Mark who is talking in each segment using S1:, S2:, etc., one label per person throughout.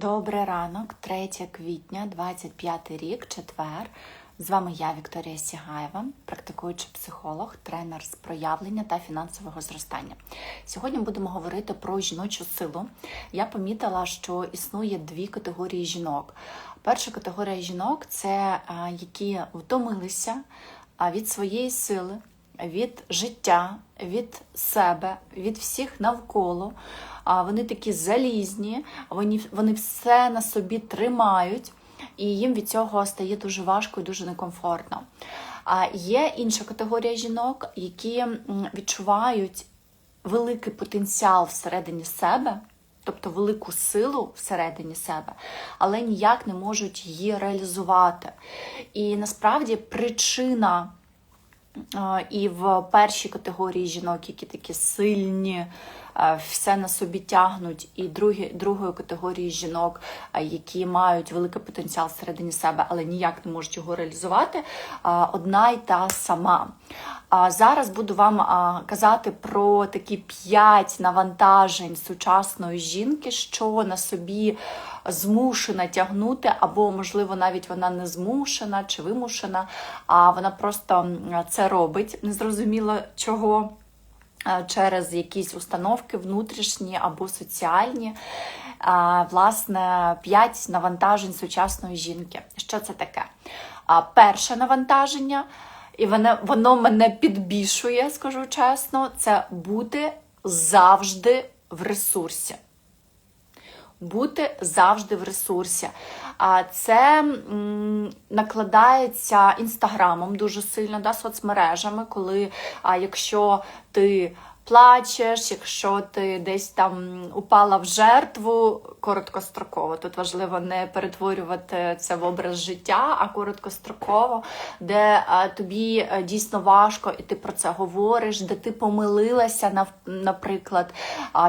S1: Добрий ранок, 3 квітня, 25 рік, четвер. З вами я, Вікторія Сігаєва, практикуючий психолог, тренер з проявлення та фінансового зростання. Сьогодні будемо говорити про жіночу силу. Я помітила, що існує дві категорії жінок. Перша категорія жінок це які втомилися від своєї сили, від життя, від себе, від всіх навколо. Вони такі залізні, вони, вони все на собі тримають, і їм від цього стає дуже важко і дуже некомфортно. А є інша категорія жінок, які відчувають великий потенціал всередині себе, тобто велику силу всередині себе, але ніяк не можуть її реалізувати. І насправді причина. І в першій категорії жінок, які такі сильні, все на собі тягнуть, і другі, другої категорії жінок, е, які мають великий потенціал всередині себе, але ніяк не можуть його реалізувати, е, одна й та сама. А Зараз буду вам казати про такі п'ять навантажень сучасної жінки, що на собі змушена тягнути, або, можливо, навіть вона не змушена чи вимушена, а вона просто це робить, незрозуміло чого. Е, Через якісь установки внутрішні або соціальні, власне, п'ять навантажень сучасної жінки. Що це таке? А, Перше навантаження, і воно, воно мене підбішує, скажу чесно, це бути завжди в ресурсі бути завжди в ресурсі. А це накладається інстаграмом дуже сильно, да, соцмережами, коли а, якщо ти плачеш, якщо ти десь там упала в жертву короткостроково. Тут важливо не перетворювати це в образ життя, а короткостроково, де тобі дійсно важко, і ти про це говориш, де ти помилилася, наприклад,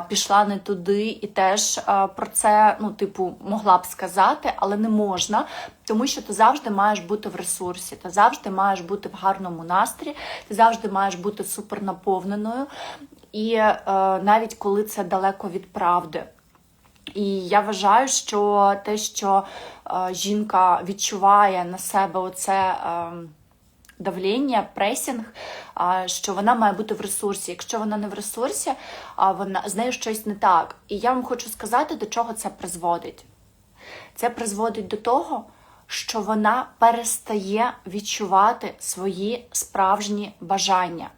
S1: пішла не туди, і теж про це, ну, типу, могла б сказати, але не можна. Тому що ти завжди маєш бути в ресурсі, ти завжди маєш бути в гарному настрій, ти завжди маєш бути супернаповненою, і е, навіть коли це далеко від правди. І я вважаю, що те, що е, жінка відчуває на себе оце е, давлення, пресінг, що вона має бути в ресурсі. Якщо вона не в ресурсі, а вона з нею щось не так. І я вам хочу сказати, до чого це призводить. Це призводить до того, що вона перестає відчувати свої справжні бажання.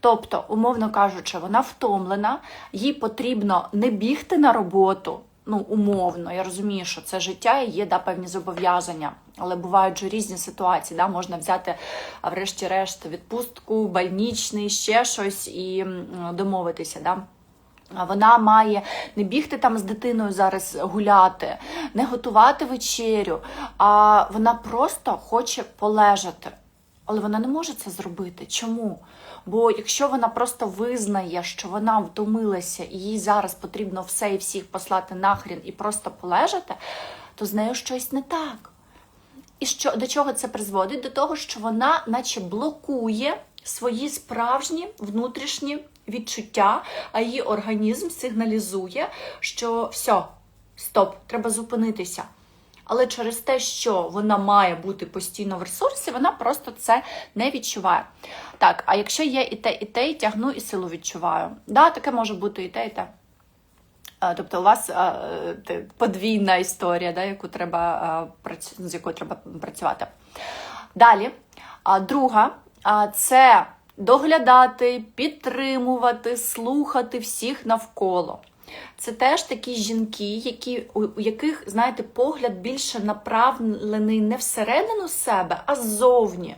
S1: Тобто, умовно кажучи, вона втомлена, їй потрібно не бігти на роботу. Ну, умовно, я розумію, що це життя і є да, певні зобов'язання, але бувають же різні ситуації. Да? Можна взяти, а, врешті-решт, відпустку, больничний, ще щось і домовитися. Да? Вона має не бігти там з дитиною зараз гуляти, не готувати вечерю, а вона просто хоче полежати. Але вона не може це зробити. Чому? Бо якщо вона просто визнає, що вона втомилася і їй зараз потрібно все і всіх послати нахрін і просто полежати, то з нею щось не так. І що до чого це призводить? До того, що вона, наче, блокує свої справжні внутрішні відчуття, а її організм сигналізує, що все, стоп, треба зупинитися. Але через те, що вона має бути постійно в ресурсі, вона просто це не відчуває. Так, а якщо є і те, і те, і тягну, і силу відчуваю. Да, таке може бути і те, і те. Тобто у вас подвійна історія, да, яку треба, з якою треба працювати. Далі, друга це доглядати, підтримувати, слухати всіх навколо. Це теж такі жінки, які, у, яких, знаєте, погляд більше направлений не всередину себе, а ззовні.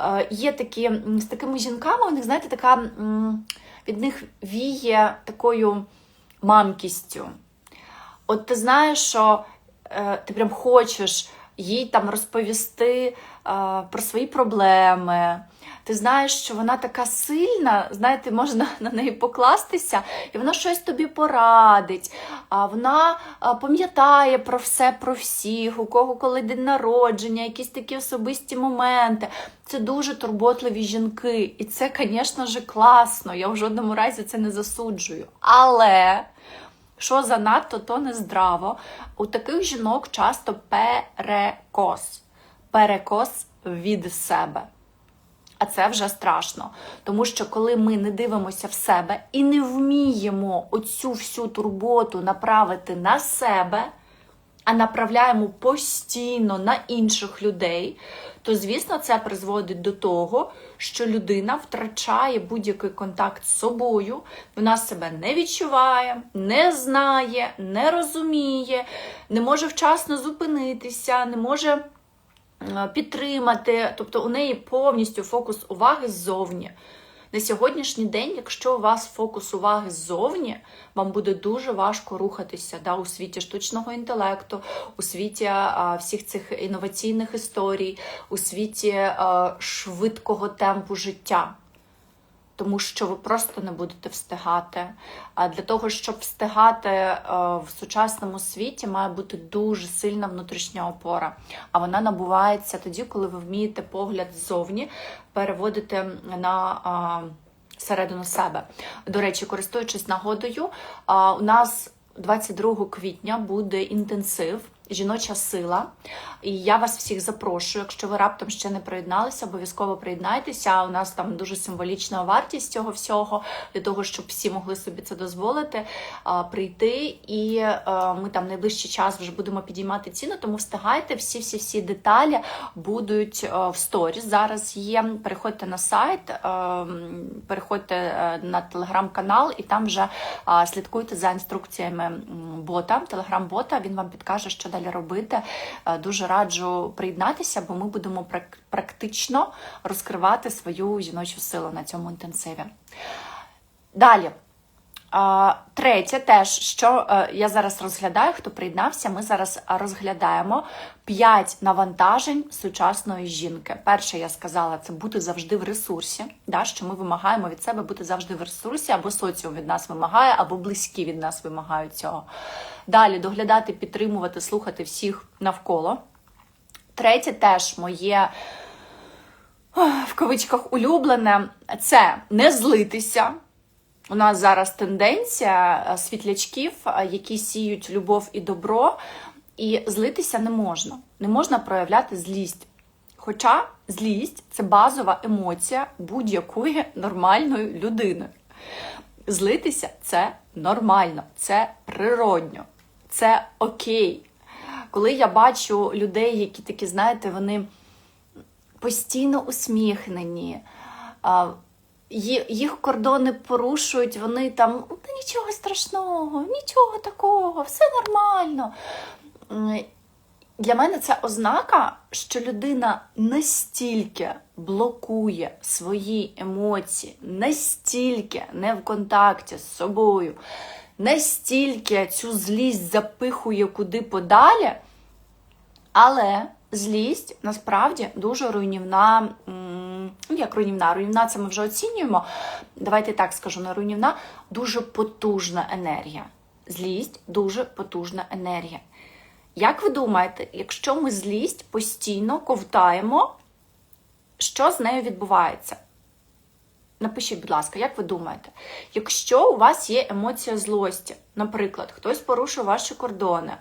S1: Е, є такі з такими жінками, у них, знаєте, така від них віє такою мамкістю. От ти знаєш, що е, ти прям хочеш їй там розповісти е, про свої проблеми. Ти знаєш, що вона така сильна, знаєте, можна на неї покластися, і вона щось тобі порадить. А вона пам'ятає про все, про всіх, у кого коли день народження, якісь такі особисті моменти. Це дуже турботливі жінки. І це, звісно ж, класно. Я в жодному разі це не засуджую. Але Що занадто, то не здраво. У таких жінок часто перекос. Перекос від себе. А це вже страшно. Тому що коли ми не дивимося в себе і не вміємо оцю всю турботу направити на себе, а направляємо постійно на інших людей, то, звісно, це призводить до того, що людина втрачає будь-який контакт з собою, вона себе не відчуває, не знає, не розуміє, не може вчасно зупинитися, не може підтримати. Тобто у неї повністю фокус уваги ззовні. На сьогоднішній день, якщо у вас фокус уваги ззовні, вам буде дуже важко рухатися да, у світі штучного інтелекту, у світі а, всіх цих інноваційних історій, у світі а, швидкого темпу життя. Тому що ви просто не будете встигати. А для того, щоб встигати е, в сучасному світі, має бути дуже сильна внутрішня опора. А вона набувається тоді, коли ви вмієте погляд ззовні переводити на середину себе. До речі, користуючись нагодою, у нас 22 квітня буде інтенсив. Жіноча сила, і я вас всіх запрошую. Якщо ви раптом ще не приєдналися, обов'язково приєднайтеся. У нас там дуже символічна вартість цього всього для того, щоб всі могли собі це дозволити прийти. І ми там найближчий час вже будемо підіймати ціну, тому встигайте. Всі, всі, всі деталі будуть в сторіс. Зараз є. Переходьте на сайт, переходьте на телеграм-канал, і там вже слідкуйте за інструкціями бота, телеграм-бота. Він вам підкаже, що далі робити. Е, Дуже раджу приєднатися, бо ми будемо практично розкривати свою жіночу силу на цьому інтенсиві. Далі. Третє, теж, що е, я зараз розглядаю, хто приєднався, ми зараз розглядаємо 5 навантажень сучасної жінки. Перше, я сказала, це бути завжди в ресурсі, да, що ми вимагаємо від себе бути завжди в ресурсі, або соціум від нас вимагає, або близькі від нас вимагають цього. Далі доглядати, підтримувати, слухати всіх навколо. Третє, теж моє в кавичках улюблене це не злитися. У нас зараз тенденція е, світлячків, е, які сіють любов і добро, і злитися не можна. Не можна проявляти злість. Хоча злість це базова емоція будь-якої нормальної людини. Злитися це нормально, це природньо, це окей. Коли я бачу людей, які такі, знаєте, вони постійно усміхнені, їх кордони порушують, вони там «Ну, та нічого страшного, нічого такого, все нормально. М, Для мене це ознака, що людина настільки блокує свої емоції, настільки не в контакті з собою, настільки цю злість запихує куди подалі, але злість насправді дуже руйнівна. Ну, як руйнівна? Руйнівна це ми вже оцінюємо. Давайте так скажу, не руйнівна, дуже потужна енергія. Злість дуже потужна енергія. Як ви думаєте, якщо ми злість постійно ковтаємо, що з нею відбувається? Напишіть, будь ласка, як ви думаєте, якщо у вас є емоція злості, наприклад, хтось порушив ваші кордони,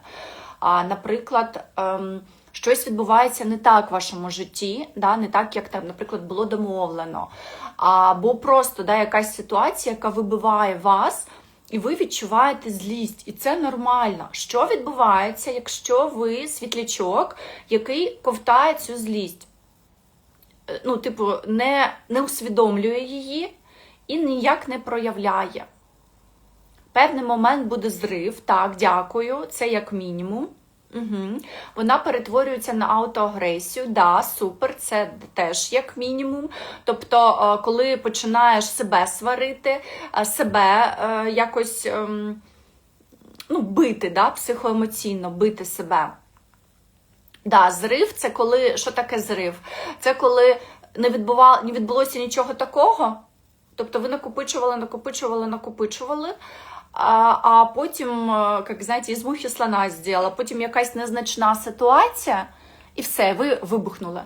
S1: а, наприклад, ем, щось відбувається не так в вашому житті, да, не так, як там, наприклад, було домовлено, або просто да, якась ситуація, яка вибиває вас, і ви відчуваєте злість, і це нормально. Що відбувається, якщо ви світлячок, який ковтає цю злість? Е, ну, типу, не, не усвідомлює її і ніяк не проявляє. Певний момент буде зрив, так, дякую, це як мінімум. Угу. Вона перетворюється на аутоагресію. Да, супер, це теж як мінімум. Тобто, е, коли починаєш себе сварити, е, себе е, якось ем, ну, бити, да, психоемоційно бити себе. Да, зрив це коли. Що таке зрив? Це коли не, відбувало, не відбулося нічого такого. Тобто ви накопичували, накопичували, накопичували, а, а потім, е, як знаєте, із мухи слона зробила, потім якась незначна ситуація, і все, ви вибухнули.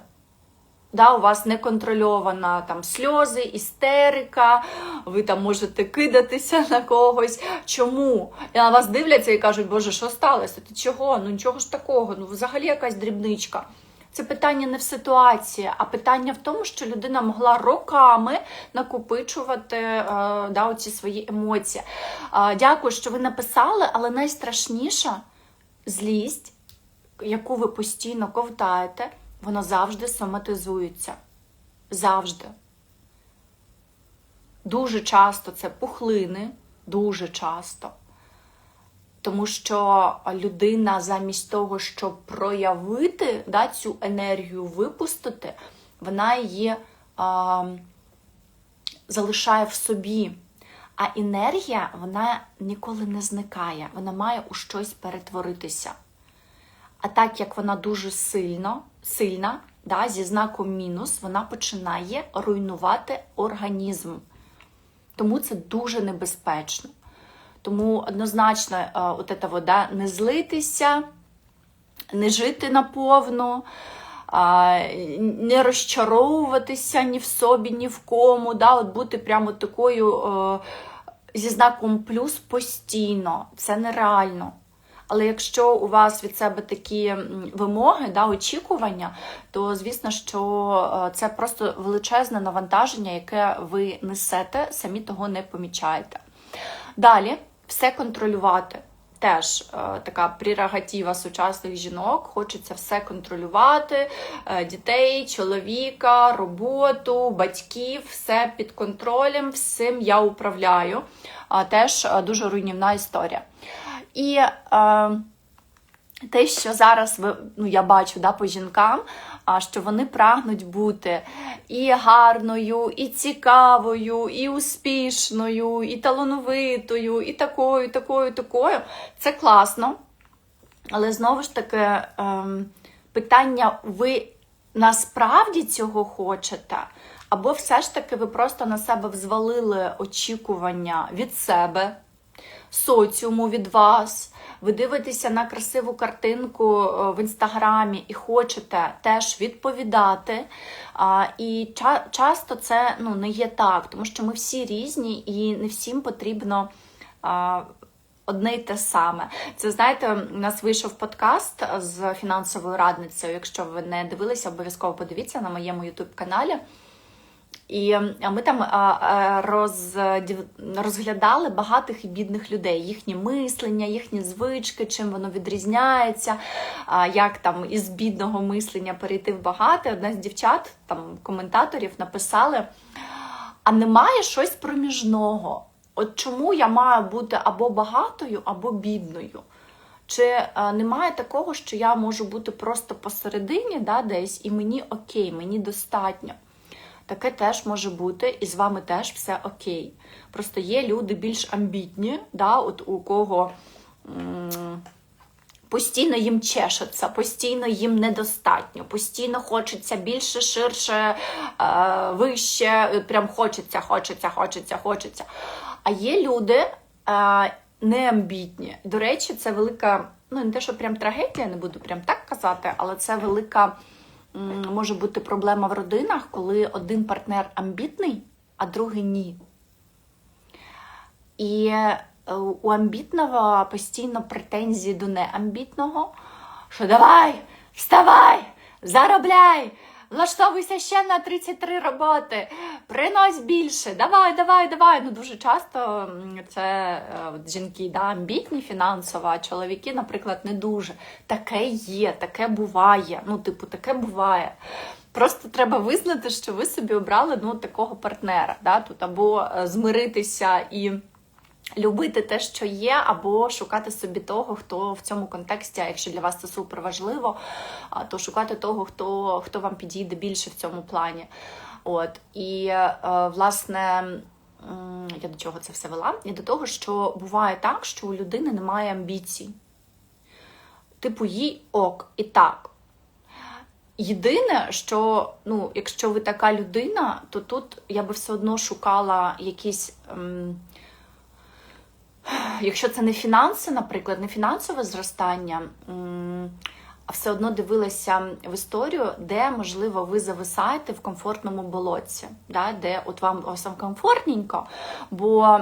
S1: Да, у вас неконтрольована там сльози, істерика, ви там можете кидатися на когось. Чому? І на вас дивляться і кажуть, Боже, що сталося? Ти чого? Ну нічого ж такого, ну взагалі якась дрібничка. Це питання не в ситуації, а питання в тому, що людина могла роками накопичувати е, да, оці свої емоції. Дякую, що ви написали, але найстрашніша злість, яку ви постійно ковтаєте, вона завжди соматизується. Завжди. Дуже часто це пухлини, дуже часто. Тому що людина замість того, щоб проявити да, цю енергію, випустити, вона її а, залишає в собі. А енергія вона ніколи не зникає, вона має у щось перетворитися. А так як вона дуже сильно, сильна, да, зі знаком мінус, вона починає руйнувати організм. Тому це дуже небезпечно. Тому однозначно, е, от ця вода не злитися, не жити наповну, не розчаровуватися ні в собі, ні в кому, да, от бути прямо такою е, зі знаком плюс постійно. Це нереально. Але якщо у вас від себе такі вимоги, да, очікування, то звісно, що е, це просто величезне навантаження, яке ви несете, самі того не помічаєте. Далі все контролювати. Теж е, така прерогатива сучасних жінок. Хочеться все контролювати: е, дітей, чоловіка, роботу, батьків, все під контролем, всім я управляю. Теж е, дуже руйнівна історія. І те, що зараз ви, ну, я бачу да, по жінкам, що вони прагнуть бути і гарною, і цікавою, і успішною, і талановитою, і такою, такою, такою. Це класно. Але знову ж таки, ем, питання: ви насправді цього хочете? Або все ж таки ви просто на себе взвалили очікування від себе, соціуму від вас ви дивитеся на красиву картинку е, в інстаграмі і хочете теж відповідати. І часто це ну, не є так, тому що ми всі різні і не всім потрібно. Одне й те саме. Це знаєте, у нас вийшов подкаст з фінансовою радницею. Якщо ви не дивилися, обов'язково подивіться на моєму ютуб-каналі. І ми там роз, розглядали багатих і бідних людей, їхні мислення, їхні звички, чим воно відрізняється, як там із бідного мислення перейти в багате. Одна з дівчат, там коментаторів, написали: а немає щось проміжного. От чому я маю бути або багатою, або бідною? Чи немає такого, що я можу бути просто посередині, да, десь, і мені окей, мені достатньо. Таке теж може бути, і з вами теж все окей. Просто є люди більш амбітні, да, от у кого постійно їм чешеться, постійно їм недостатньо, постійно хочеться більше, ширше, е вище, прям хочеться, хочеться, хочеться, хочеться. А є люди е неамбітні. До речі, це велика, ну не те, що прям трагедія, не буду прям так казати, але це велика може бути проблема в родинах, коли один партнер амбітний, а другий ні. І е, у амбітного постійно претензії до неамбітного, що давай, вставай, заробляй, влаштовуйся ще на 33 роботи, принось більше, давай, давай, давай. Ну Дуже часто це е, от, жінки да, амбітні фінансово, а чоловіки, наприклад, не дуже. Таке є, таке буває. Ну, типу, таке буває. Просто треба визнати, що ви собі обрали ну, такого партнера. Да, тут Або е, змиритися і. Любити те, що є, або шукати собі того, хто в цьому контексті, якщо для вас це супер важливо, то шукати того, хто хто вам підійде більше в цьому плані. От І, е, власне, я до чого це все вела? І до того, що буває так, що у людини немає амбіцій. Типу, їй ок і так. Єдине, що ну, якщо ви така людина, то тут я би все одно шукала якісь. Якщо це не фінанси, наприклад, не фінансове зростання, а все одно дивилася в історію, де, можливо, ви зависаєте в комфортному болотці, да, де от вам ось вам комфортненько, бо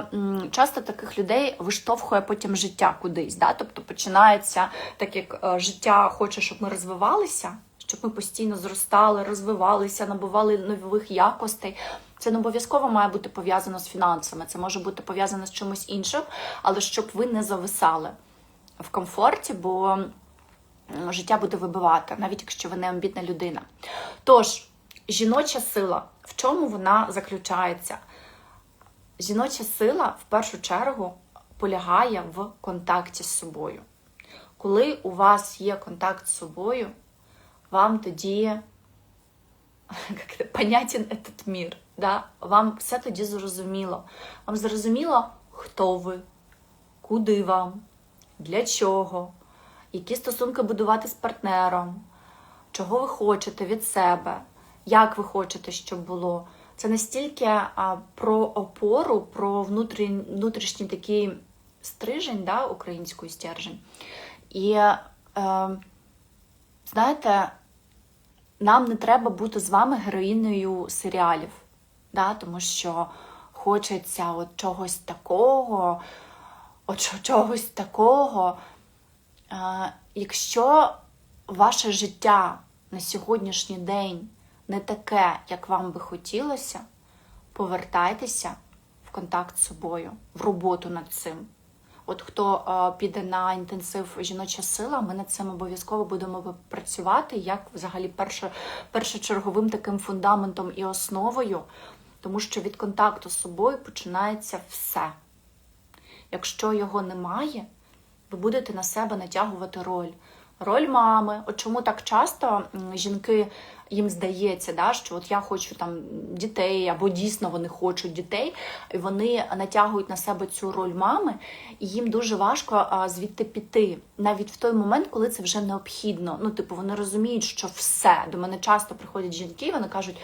S1: часто таких людей виштовхує потім життя кудись. Да? Тобто починається так, як е, життя хоче, щоб ми розвивалися, щоб ми постійно зростали, розвивалися, набували нових якостей. Це не обов'язково має бути пов'язано з фінансами, це може бути пов'язано з чимось іншим, але щоб ви не зависали в комфорті, бо життя буде вибивати, навіть якщо ви не амбітна людина. Тож, жіноча сила, в чому вона заключається? Жіноча сила в першу чергу полягає в контакті з собою. Коли у вас є контакт з собою, вам тоді понятен этот мір. Да? Вам все тоді зрозуміло. Вам зрозуміло, хто ви, куди вам, для чого, які стосунки будувати з партнером, чого ви хочете від себе, як ви хочете, щоб було. Це настільки а, про опору, про внутрішній, внутрішній такий стрижень, да, українською стержень. І е, знаєте, нам не треба бути з вами героїною серіалів, да, тому що хочеться от чогось такого, от чогось такого. Якщо ваше життя на сьогоднішній день не таке, як вам би хотілося, повертайтеся в контакт з собою, в роботу над цим. От хто піде на інтенсив жіноча сила, ми над цим обов'язково будемо працювати як взагалі перше, першочерговим таким фундаментом і основою, тому що від контакту з собою починається все. Якщо його немає, ви будете на себе натягувати роль. Роль мами. От чому так часто жінки їм здається, да, що от я хочу там дітей, або дійсно вони хочуть дітей, і вони натягують на себе цю роль мами, і їм дуже важко звідти піти, навіть в той момент, коли це вже необхідно. Ну, типу, вони розуміють, що все. До мене часто приходять жінки, і вони кажуть.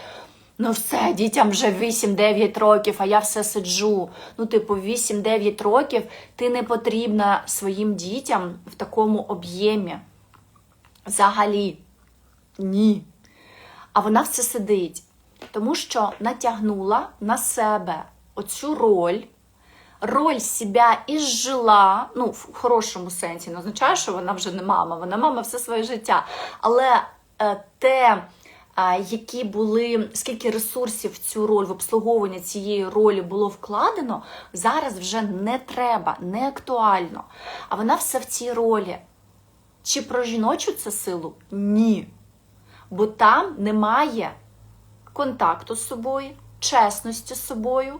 S1: Ну, все, дітям вже 8-9 років, а я все сиджу. Ну, типу, 8-9 років ти не потрібна своїм дітям в такому об'ємі. Взагалі, ні. А вона все сидить, тому що натягнула на себе оцю роль. Роль себе ізжила, ну, в хорошому сенсі, не означає, що вона вже не мама, вона мама все своє життя. Але е, те, які були, скільки ресурсів в цю роль, в обслуговування цієї ролі було вкладено, зараз вже не треба, не актуально. А вона все в цій ролі. Чи про жіночу це силу? Ні. Бо там немає контакту з собою, чесності з собою.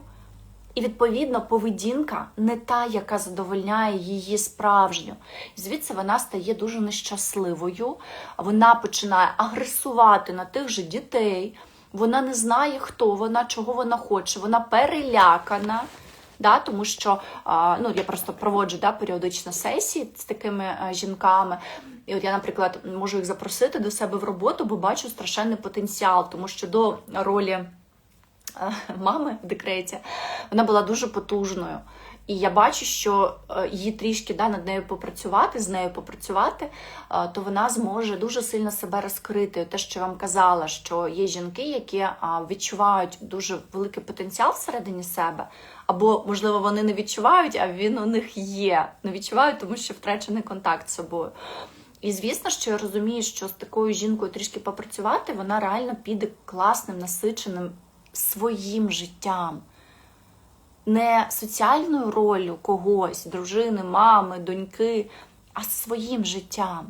S1: І, відповідно, поведінка не та, яка задовольняє її справжню. Звідси вона стає дуже нещасливою, вона починає агресувати на тих же дітей, вона не знає, хто вона, чого вона хоче, вона перелякана да, тому що ну, я просто проводжу да, періодично сесії з такими е, жінками. І от я, наприклад, можу їх запросити до себе в роботу, бо бачу страшенний потенціал, тому що до ролі мами в декреті вона була дуже потужною. І я бачу, що е, її трішки да, над нею попрацювати, з нею попрацювати, то вона зможе дуже сильно себе розкрити. Те, що я вам казала, що є жінки, які відчувають дуже великий потенціал всередині себе, або, можливо, вони не відчувають, а він у них є. Не відчувають, тому що втрачений контакт з собою. І звісно, що я розумію, що з такою жінкою трішки попрацювати, вона реально піде класним, насиченим своїм життям. Не соціальною ролью когось, дружини, мами, доньки, а своїм життям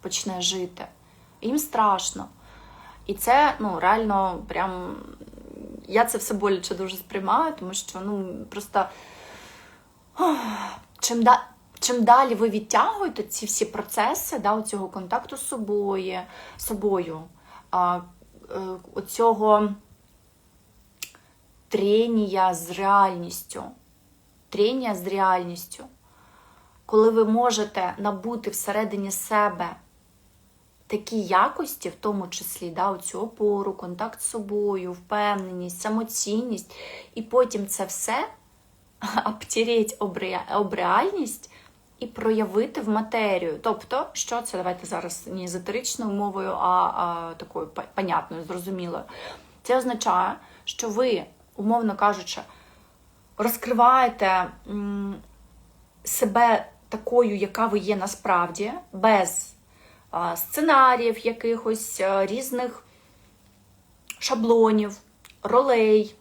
S1: почне жити. Їм страшно. І це ну, реально прям я це все боляче дуже сприймаю, тому що ну просто чим да. Чим далі ви відтягуєте ці всі процеси да, цього контакту з собою, собою а, е, оцього тренія з реальністю, тренія з реальністю, коли ви можете набути всередині себе такі якості, в тому числі да, оцю опору, контакт з собою, впевненість, самоцінність, і потім це все обтереть об реальність і проявити в матерію. Тобто, що це? Давайте зараз не езотеричною мовою, а, а такою понятною, зрозумілою. Це означає, що ви, умовно кажучи, розкриваєте себе такою, яка ви є насправді, без сценаріїв якихось різних шаблонів, ролей,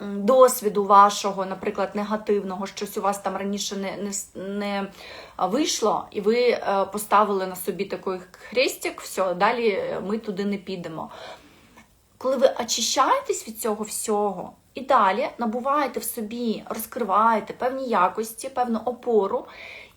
S1: досвіду вашого, наприклад, негативного, щось у вас там раніше не, не, не вийшло, і ви е, поставили на собі такий хрестик, все, далі ми туди не підемо. Коли ви очищаєтесь від цього всього, і далі набуваєте в собі, розкриваєте певні якості, певну опору,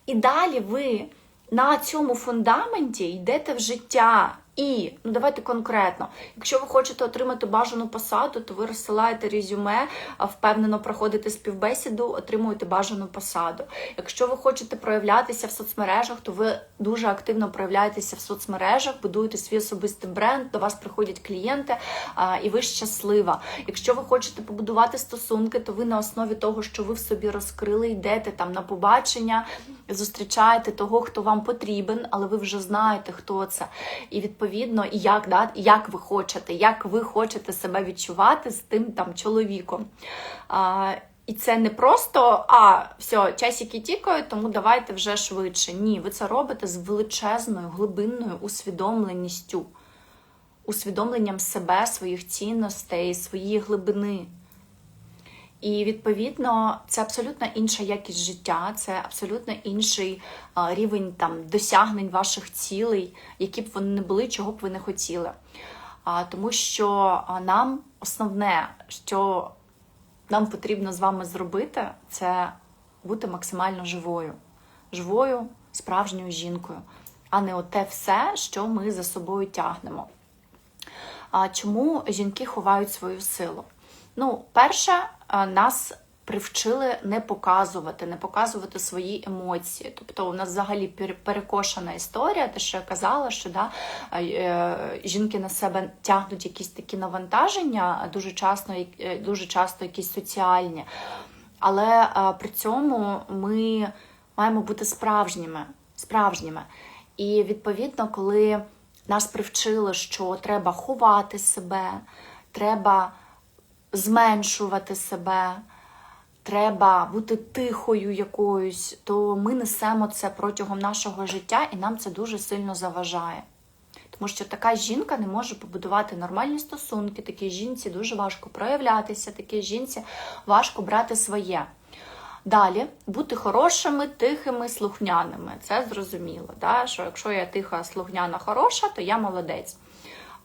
S1: і далі ви на цьому фундаменті йдете в життя. І ну давайте конкретно, якщо ви хочете отримати бажану посаду, то ви розсилаєте резюме, впевнено проходите співбесіду, отримуєте бажану посаду. Якщо ви хочете проявлятися в соцмережах, то ви дуже активно проявляєтеся в соцмережах, будуєте свій особистий бренд, до вас приходять клієнти, і ви щаслива. Якщо ви хочете побудувати стосунки, то ви на основі того, що ви в собі розкрили, йдете там на побачення, зустрічаєте того, хто вам потрібен, але ви вже знаєте, хто це. І відповідно, і як, да, як ви хочете, як ви хочете себе відчувати з тим там чоловіком. А, і це не просто а, все, часики тікають, тому давайте вже швидше. Ні, ви це робите з величезною глибинною усвідомленістю, усвідомленням себе, своїх цінностей, своєї глибини. І відповідно це абсолютно інша якість життя, це абсолютно інший рівень там досягнень ваших цілей, які б вони не були, чого б ви не хотіли. Тому що нам основне, що нам потрібно з вами зробити, це бути максимально живою, живою, справжньою жінкою, а не оте все, що ми за собою тягнемо. Чому жінки ховають свою силу? Ну, перше, нас привчили не показувати, не показувати свої емоції. Тобто, у нас взагалі пер- перекошена історія, те, що я казала, що да, е, жінки на себе тягнуть якісь такі навантаження, дуже часто, е, дуже часто якісь соціальні. Але при цьому ми маємо бути справжніми. справжніми. І відповідно, коли нас привчили, що треба ховати себе, треба зменшувати себе, треба бути тихою якоюсь, то ми несемо це протягом нашого життя, і нам це дуже сильно заважає. Тому що така жінка не може побудувати нормальні стосунки, такій жінці дуже важко проявлятися, такій жінці важко брати своє. Далі бути хорошими, тихими, слухняними. Це зрозуміло, да? що якщо я тиха, слухняна, хороша, то я молодець.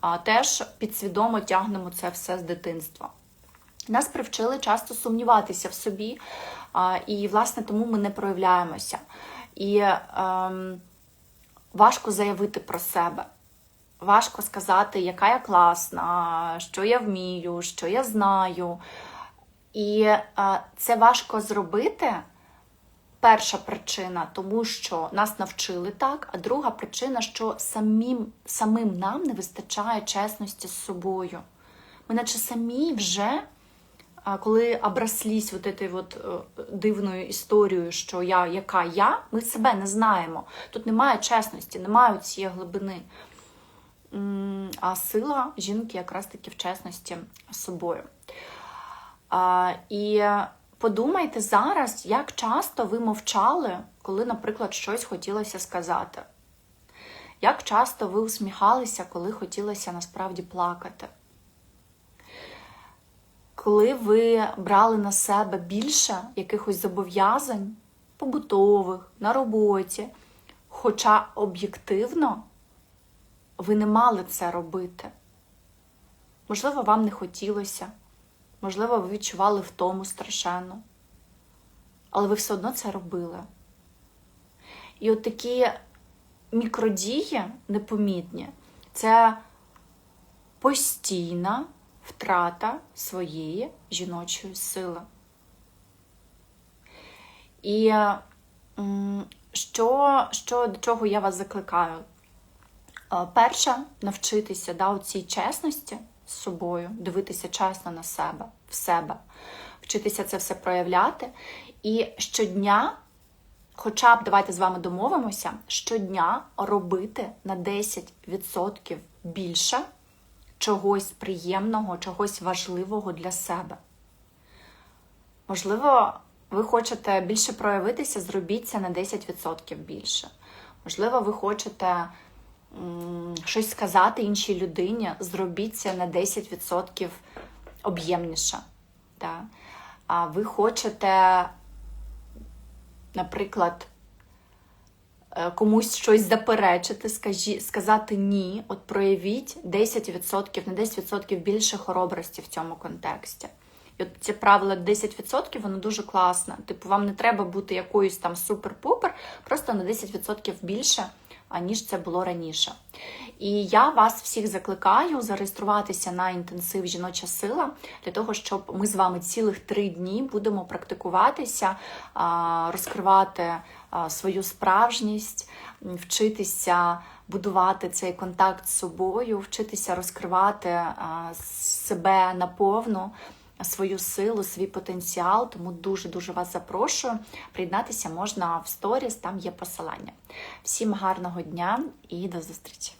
S1: А теж підсвідомо тягнемо це все з дитинства. Нас привчили часто сумніватися в собі, і, власне, тому ми не проявляємося. І ем, важко заявити про себе. Важко сказати, яка я класна, що я вмію, що я знаю. І е, це важко зробити. Перша причина, тому що нас навчили так, а друга причина, що самим, самим нам не вистачає чесності з собою. Ми наче самі вже, а, коли оброслись вот этой вот е, дивною історією, що я яка я, ми себе не знаємо. Тут немає чесності, немає цієї глибини. А сила жінки якраз таки в чесності з собою. І подумайте зараз, як часто ви мовчали, коли, наприклад, щось хотілося сказати. Як часто ви усміхалися, коли хотілося насправді плакати? Коли ви брали на себе більше якихось зобов'язань побутових, на роботі, хоча об'єктивно ви не мали це робити. Можливо, вам не хотілося, можливо, ви відчували втому страшенно, але ви все одно це робили. І от такі мікродії непомітні це постійна втрата своєї жіночої сили. І що, що до чого я вас закликаю? Е, Перше, навчитися да, у цій чесності з собою, дивитися чесно на себе, в себе, вчитися це все проявляти. І щодня хоча б давайте з вами домовимося, щодня робити на 10% більше чогось приємного, чогось важливого для себе. Можливо, ви хочете більше проявитися, зробіть це на 10% більше. Можливо, ви хочете щось сказати іншій людині, зробіть це на 10% об'ємніше. Да? А ви хочете, наприклад, комусь щось заперечити, скажі, сказати ні, от проявіть 10%, на 10% більше хоробрості в цьому контексті. І от це правило 10% воно дуже класне. Типу, вам не треба бути якоюсь там супер-пупер, просто на 10% більше, аніж це було раніше. І я вас всіх закликаю зареєструватися на інтенсив жіноча сила для того, щоб ми з вами цілих три дні будемо практикуватися, розкривати свою справжність, вчитися будувати цей контакт з собою, вчитися розкривати себе наповну. Свою силу, свій потенціал, тому дуже дуже вас запрошую. Приєднатися можна в сторіс, там є посилання. Всім гарного дня і до зустрічі!